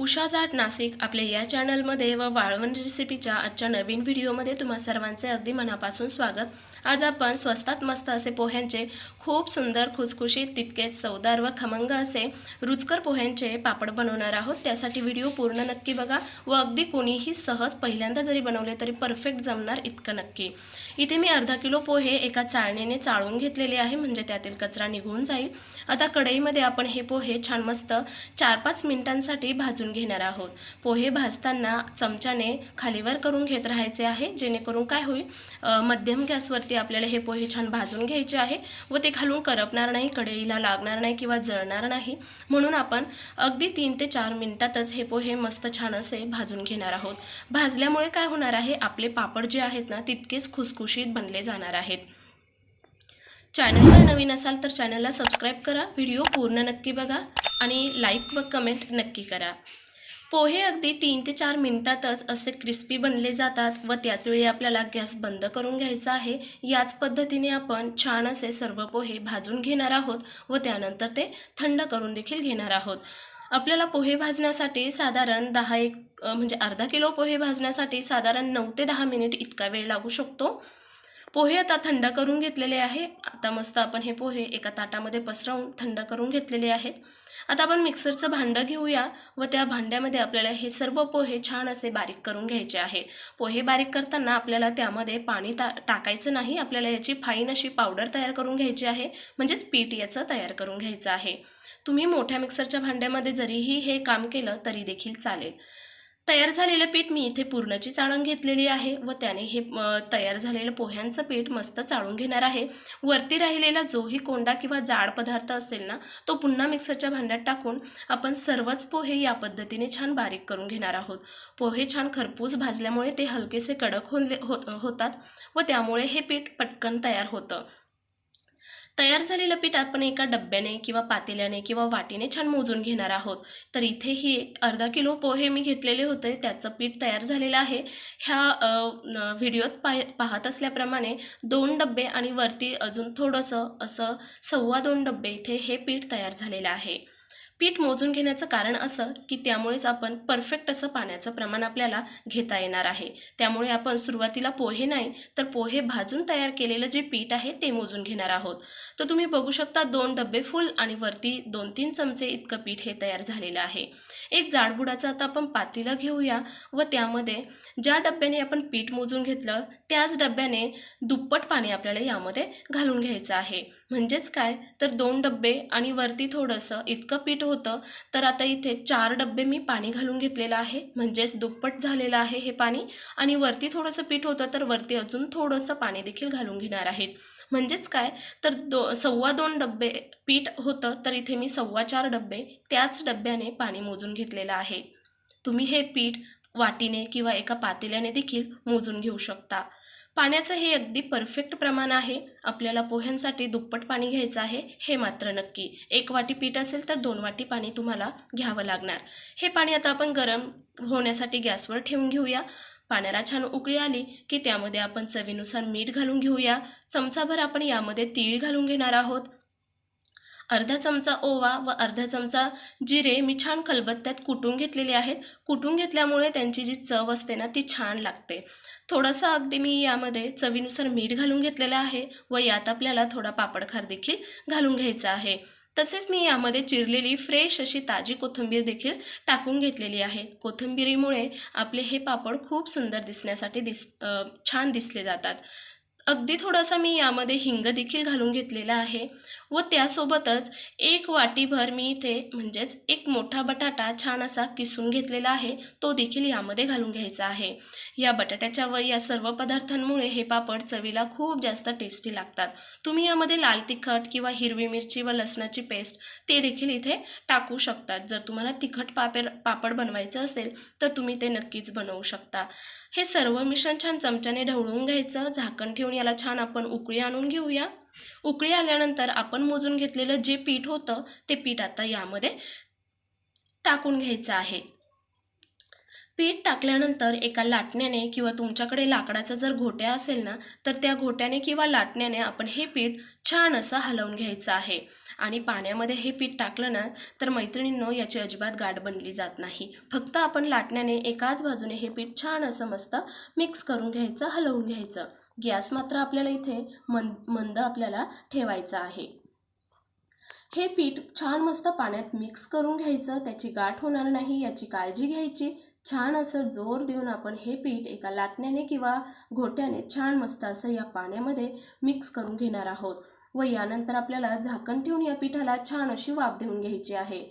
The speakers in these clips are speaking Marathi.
उषा जाट नाशिक आपल्या या चॅनलमध्ये व वाळवण रेसिपीच्या आजच्या नवीन व्हिडिओमध्ये तुम्हा सर्वांचे अगदी मनापासून स्वागत. आज आपण स्वस्तात मस्त असे पोह्यांचे खूप सुंदर खुसखुशीत तितकेच चवदार व खमंग असे रुचकर पोह्यांचे पापड बनवणार आहोत. त्यासाठी व्हिडिओ पूर्ण नक्की बघा व अगदी कोणीही सहज पहिल्यांदा जरी बनवले तरी परफेक्ट जमणार इतकं नक्की. इथे मी अर्धा किलो पोहे एका चाळणीने चाळून घेतलेले आहे म्हणजे त्यातील कचरा निघून जाईल. आता कढईमध्ये आपण हे पोहे छान मस्त चार पाच मिनिटांसाठी भाजून घेणार आहोत. पोहे भाजताना चमच्याने खालीवर करून घेत राहायचे आहे. जेणेकरून काय होईल मध्यम गॅसवरती आपल्याला हे पोहे छान भाजून घ्यायचे आहे व ते खालून करपणार नाही कढईला लागणार नाही किंवा जळणार नाही. म्हणून आपण अगदी तीन ते चार मिनिटातच हे पोहे मस्त छान असे भाजून घेणार आहोत. भाजल्यामुळे काय होणार आहे आपले पापड जे आहेत ना तितकेच खुसखुशीत बनले जाणार आहेत. चॅनलवर नवीन असाल तर चॅनलला सबस्क्राईब करा. व्हिडिओ पूर्ण नक्की बघा आणि लाईक व कमेंट नक्की करा. पोहे अगदी तीन ते चार मिनिटातच असे क्रिस्पी बनले जातात व त्याचवेळी आपल्याला गॅस बंद करून घ्यायचा आहे. याच पद्धतीने आपण छान असे सर्व पोहे भाजून घेणार आहोत व त्यानंतर ते थंड करून देखील घेणार आहोत. आपल्याला पोहे भाजण्यासाठी साधारण दहा एक म्हणजे अर्धा किलो पोहे भाजण्यासाठी साधारण नऊ ते दहा मिनिट इतका वेळ लागू शकतो. पोहे आता थंड करून घेतलेले आहे. आता मस्त आपण हे पोहे एका ताटामध्ये पसरवून थंड करून घेतलेले आहेत. आता आपण मिक्सरचं भांडं घेऊया व त्या भांड्यामध्ये आपल्याला हे सर्व पोहे छान असे बारीक करून घ्यायचे आहे. पोहे बारीक करताना आपल्याला त्यामध्ये पाणी ता टाकायचं नाही. आपल्याला याची फाईन अशी पावडर तयार करून घ्यायची आहे. म्हणजेच पीठ याचं तयार करून घ्यायचं आहे. तुम्ही मोठ्या मिक्सरच्या भांड्यामध्ये जरीही हे काम केलं तरी देखील चालेल. तयार झालेलं पीठ मी इथे पूर्णची चाळण घेतलेली आहे व त्याने हे तयार झालेलं पोह्यांचं पीठ मस्त चाळून घेणार आहे. वरती राहिलेला जोही कोंडा किंवा जाड पदार्थ असेल ना तो पुन्हा मिक्सरच्या भांड्यात टाकून आपण सर्वच पोहे या पद्धतीने छान बारीक करून घेणार आहोत. पोहे छान खरपूस भाजल्यामुळे ते हलकेसे कडक होले हो होतात व त्यामुळे हे पीठ पटकन तयार होतं. तयार झालेलं पीठ आपण एका डब्याने किंवा पातेल्याने किंवा वाटीने छान मोजून घेणार आहोत. तर इथे ही अर्धा किलो पोहे मी घेतलेले होते. त्याचं पीठ तयार झालेलं आहे. ह्या व्हिडिओत पाह पाहत असल्याप्रमाणे दोन डब्बे आणि वरती अजून थोडंसं असं सव्वा दोन डब्बे इथे हे पीठ तयार झालेलं आहे. पीठ मोजून घेण्याचं कारण असं की त्यामुळेच आपण परफेक्ट असं पाण्याचं प्रमाण आपल्याला घेता येणार आहे. त्यामुळे आपण सुरुवातीला पोहे नाही तर पोहे भाजून तयार केलेलं जे पीठ आहे ते मोजून घेणार आहोत. तर तुम्ही बघू शकता दोन डबे फुल आणि वरती दोन तीन चमचे इतकं पीठ हे तयार झालेलं आहे. एक जाडबुडाचं आता आपण पातीला घेऊया व त्यामध्ये ज्या डब्याने आपण पीठ मोजून घेतलं त्याच डब्याने दुप्पट पाणी आपल्याला यामध्ये घालून घ्यायचं आहे. म्हणजेच काय? तर दोन डब्बे आणि वरती थोडंसं इतकं पीठ होतं. तर आता इथे चार डब्बे मी पाणी घालून घेतलेलं आहे. म्हणजेच दुप्पट झालेलं आहे हे पाणी. आणि वरती थोडंसं पीठ होतं तर वरती अजून थोडंसं पाणी देखील घालून घेणार आहेत. म्हणजेच काय? तर दो सव्वा दोन डब्बे पीठ होतं तर इथे मी सव्वा चार डब्बे त्याच डब्याने पाणी मोजून घेतलेलं आहे. तुम्ही हे पीठ वाटीने किंवा एका पातेल्याने देखील मोजून घेऊ शकता. पाण्याचं हे अगदी परफेक्ट प्रमाण आहे. आपल्याला पोह्यांसाठी दुप्पट पाणी घ्यायचं आहे. हे मात्र नक्की. एक वाटी पीठ असेल तर दोन वाटी पाणी तुम्हाला घ्यावं लागणार. हे पाणी आता आपण गरम होण्यासाठी गॅसवर ठेवून घेऊया. पाण्याला छान उकळी आली की त्यामध्ये आपण चवीनुसार मीठ घालून घेऊया. चमचाभर आपण यामध्ये तीळ घालून घेणार आहोत. अर्धा चमचा ओवा व अर्धा चमचा जिरे मी छान खलबत्त्यात कुटून घेतलेले आहेत. कुटून घेतल्यामुळे त्यांची जी चव असते ना ती छान लागते. थोडंसं अगदी मी यामध्ये चवीनुसार मीठ घालून घेतलेलं आहे व यात आपल्याला थोडा पापडखार देखील घालून घ्यायचा आहे. तसेच मी यामध्ये चिरलेली फ्रेश अशी ताजी कोथिंबीर देखील टाकून घेतलेली आहे. कोथिंबिरीमुळे आपले हे पापड खूप सुंदर दिसण्यासाठी दिस छान दिसले जातात. अगदी थोडासा मी यामध्ये हिंग देखील घालून घेतलेला आहे. व त्यासोबतच एक वाटीभर मी इथे म्हणजेच एक मोठा बटाटा छान असा किसून घेतलेला आहे. तो देखील यामध्ये घालून घ्यायचा आहे. या बटाट्याच्या व या सर्व पदार्थांमुळे हे पापड चवीला खूप जास्त टेस्टी लागतात. तुम्ही यामध्ये लाल तिखट किंवा हिरवी मिरची व लसणाची पेस्ट ते देखील इथे टाकू शकतात. जर तुम्हाला तिखट पापेर पापड बनवायचं असेल तर तुम्ही ते नक्कीच बनवू शकता. हे सर्व मिश्रण छान चमच्याने ढवळून घ्यायचं. झाकण ठेवून याला छान आपण उकळी आणून घेऊया. उकळी आल्यानंतर आपण मोजून घेतलेलं जे पीठ होतं ते पीठ आता यामध्ये टाकून घ्यायचं आहे. पीठ टाकल्यानंतर एका लाटण्याने किंवा तुमच्याकडे लाकडाचा जर घोट्या असेल ना तर त्या घोट्याने किंवा लाटण्याने आपण हे पीठ छान असं हलवून घ्यायचं आहे. आणि पाण्यामध्ये हे पीठ टाकलं ना तर मैत्रिणींनो याची अजिबात गाठ बनली जात नाही. फक्त आपण लाटण्याने एकाच बाजूने हे पीठ छान असं मस्त मिक्स करून घ्यायचं हलवून घ्यायचं. गॅस मात्र आपल्याला इथे मंद मंद आपल्याला ठेवायचा आहे. हे पीठ छान मस्त पाण्यात मिक्स करून घ्यायचं त्याची गाठ होणार नाही याची काळजी घ्यायची. छान असं जोर देऊन आपण हे पीठ एका लाटण्याने किंवा घोट्याने छान मस्त असं या पाण्यामध्ये मिक्स करून घेणार आहोत. व यानंतर आपल्याला झाकण ठेवून या पिठाला छान अशी वाफ देऊन घ्यायची आहे.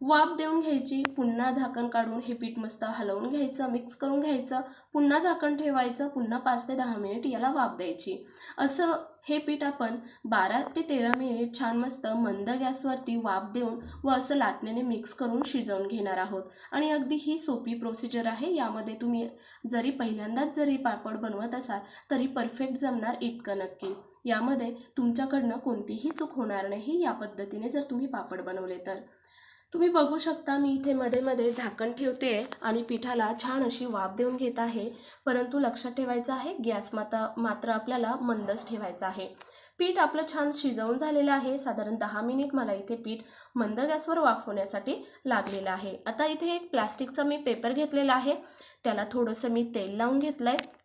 वाफ देऊन घ्यायची पुन्हा झाकण काढून हे पीठ मस्त हलवून घ्यायचं मिक्स करून घ्यायचं पुन्हा झाकण ठेवायचं पुन्हा पाच ते दहा मिनिट याला वाफ द्यायची. असं हे पीठ आपण बारा ते तेरा मिनिट छान मस्त मंद गॅसवरती वाफ देऊन व असं लाटण्याने मिक्स करून शिजवून घेणार आहोत. आणि अगदी ही सोपी प्रोसिजर आहे. यामध्ये तुम्ही जरी पहिल्यांदाच जरी पापड बनवत असाल तरी परफेक्ट जमणार इतकं नक्की. यामध्ये तुमच्याकडनं कोणतीही चूक होणार नाही. या पद्धतीने जर तुम्ही पापड बनवले तर. तुम्ही बघू शकता मी इथे मध्ये मध्ये झाकण ठेवते आणि पिठाला छान अशी वाफ देऊन घेत आहे. परंतु लक्षात ठेवायचं आहे गॅस मात्र मात्र आपल्याला मंदच ठेवायचा आहे. पीठ आपलं छान शिजवून झालेलं आहे. साधारण दहा मिनिट मला इथे पीठ मंद गॅसवर वाफवण्यासाठी लागलेलं आहे. आता इथे एक प्लास्टिकचा मी पेपर घेतलेला आहे. त्याला थोडंसं मी तेल लावून घेतलं आहे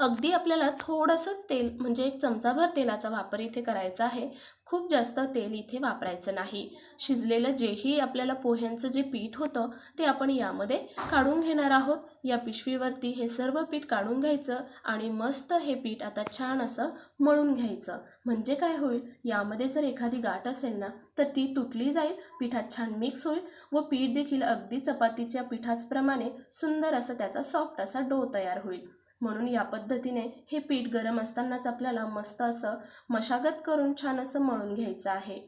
अगदी आपल्याला थोडंसंच तेल म्हणजे एक चमचाभर तेलाचा वापर इथे करायचा आहे. खूप जास्त तेल इथे वापरायचं नाही. शिजलेलं जेही आपल्याला पोह्यांचं जे पीठ होतं ते आपण यामध्ये काढून घेणार आहोत. या पिशवीवरती हे सर्व पीठ काढून घ्यायचं आणि मस्त हे पीठ आता छान असं मळून घ्यायचं. म्हणजे काय होईल? यामध्ये जर एखादी गाठ असेल ना तर ती तुटली जाईल पिठात छान मिक्स होईल व पीठ देखील अगदी चपातीच्या पिठाचप्रमाणे सुंदर असं त्याचा सॉफ्ट असा डो तयार होईल. म्हणून या पद्धतीने हे पीठ गरम असतानाच आपल्याला मस्त असं मशागत करून छान असं मळून घ्यायचं आहे.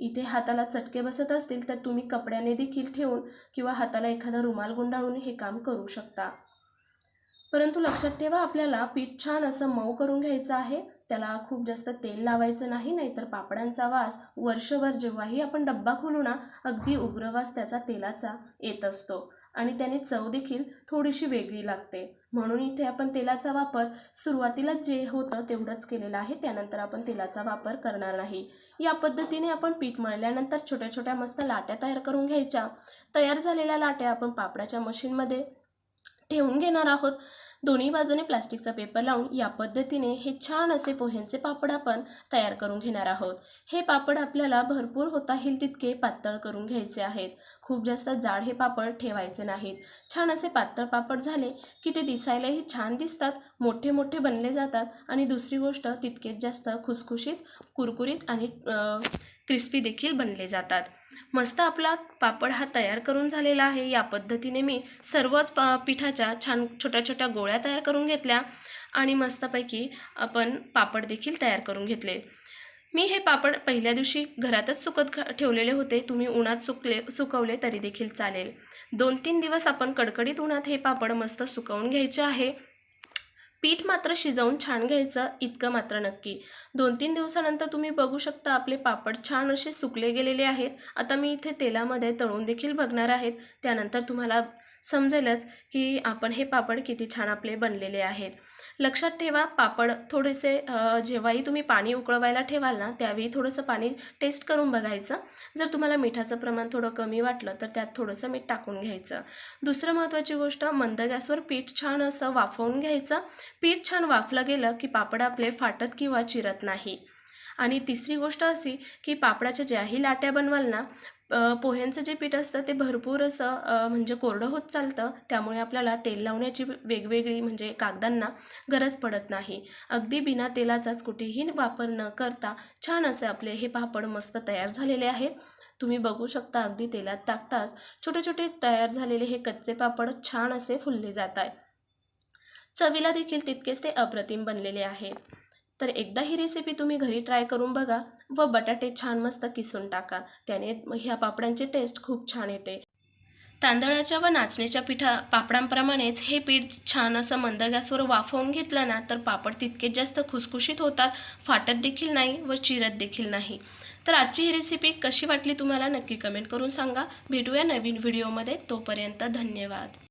इथे हाताला चटके बसत असतील तर तुम्ही कपड्याने देखील ठेवून किंवा हाताला एखादा रुमाल गुंडाळून हे काम करू शकता. परंतु लक्षात ठेवा आपल्याला पीठ छान असं मऊ करून घ्यायचं आहे. त्याला खूप जास्त तेल लावायचं नाही नाहीतर पापडांचा वास वर्षभर जेव्हाही आपण डब्बा खोलू ना अगदी उग्र वास त्याचा तेलाचा येत असतो. आणि त्याने चव देखील थोडीशी वेगळी लागते. म्हणून इथे आपण तेलाचा वापर सुरुवातीला जे होतं तेवढंच केलेलं आहे त्यानंतर आपण तेलाचा वापर करणार नाही. या पद्धतीने आपण पीठ मळल्यानंतर छोट्या छोट्या मस्त लाट्या तयार करून घ्यायच्या. तयार झालेल्या लाट्या आपण पापडाच्या मशीनमध्ये ठेवून घेणार आहोत. दोन्ही बाजूने प्लास्टिकचा पेपर लावून या पद्धतीने हे छान असे पोह्यांचे पापड आपण तयार करून घेणार आहोत. हे पापड आपल्याला भरपूर होता येईल तितके पातळ करून घ्यायचे आहेत. खूप जास्त जाड हे पापड ठेवायचे नाहीत. छान असे पातळ पापड झाले की ते दिसायलाही छान दिसतात मोठे मोठे बनले जातात आणि दुसरी गोष्ट तितकेच जास्त खुसखुशीत कुरकुरीत आणि क्रिस्पी देखील बनले जातात. मस्त आपला पापड हा तयार करून झालेला आहे. या पद्धतीने मी सर्वच पा पिठाच्या छान छोट्या छोट्या गोळ्या तयार करून घेतल्या आणि मस्तपैकी आपण पापड देखील तयार करून घेतले. मी हे पापड पहिल्या दिवशी घरातच सुकत ठेवलेले होते. तुम्ही उन्हात सुकले सुकवले तरी देखील चालेल. दोन तीन दिवस आपण कडकडीत उन्हात हे पापड मस्त सुकवून घ्यायचे आहे. पीठ मात्र शिजवून छान घ्यायचं इतकं मात्र नक्की. दोन तीन दिवसानंतर तुम्ही बघू शकता आपले पापड छान असे सुकले गेलेले आहेत. आता मी इथे तेलामध्ये तळून देखील बघणार आहेत. त्यानंतर तुम्हाला समजेलच की आपण हे पापड किती छान आपले बनलेले आहेत. लक्षात ठेवा पापड थोडेसे जेव्हाही तुम्ही पाणी उकळवायला ठेवाल ना त्यावेळी थोडंसं पाणी टेस्ट करून बघायचं. जर तुम्हाला मिठाचं प्रमाण थोडं कमी वाटलं तर त्यात थोडंसं मीठ टाकून घ्यायचं. दुसरं महत्त्वाची गोष्ट मंद गॅसवर पीठ छान असं वाफवून घ्यायचं. पीठ छान वाफलं गेलं की पापड आपले फाटत किंवा चिरत नाही. आणि तिसरी गोष्ट अशी की पापडाच्या ज्याही लाट्या बनवाल ना पोह्यांचं जे पीठ असतं ते भरपूर असं म्हणजे कोरडं होत चालतं. त्यामुळे आपल्याला तेल लावण्याची वेगवेगळी म्हणजे कागदांना गरज पडत नाही. अगदी बिना तेलाचाच कुठेही वापर न करता छान असे आपले हे पापड मस्त तयार झालेले आहेत. तुम्ही बघू शकता अगदी तेलात टाकताच छोटे छोटे तयार झालेले हे कच्चे पापड छान असे फुलले जात आहे चवीला देखील तितकेच ते अप्रतिम बनलेले आहेत. तर एकदा ही रेसिपी तुम्ही घरी ट्राय करून बघा व बटाटे छान मस्त किसून टाका. त्याने ह्या पापडांची टेस्ट खूप छान येते. तांदळाच्या व नाचण्याच्या पिठा पापडांप्रमाणेच हे पीठ छान असं मंद गॅसवर वाफवून घेतलं ना तर पापड तितके जास्त खुसखुशीत होतात फाटत देखील नाही व चिरत देखील नाही. तर आजची ही रेसिपी कशी वाटली तुम्हाला नक्की कमेंट करून सांगा. भेटूया नवीन व्हिडिओमध्ये तोपर्यंत धन्यवाद.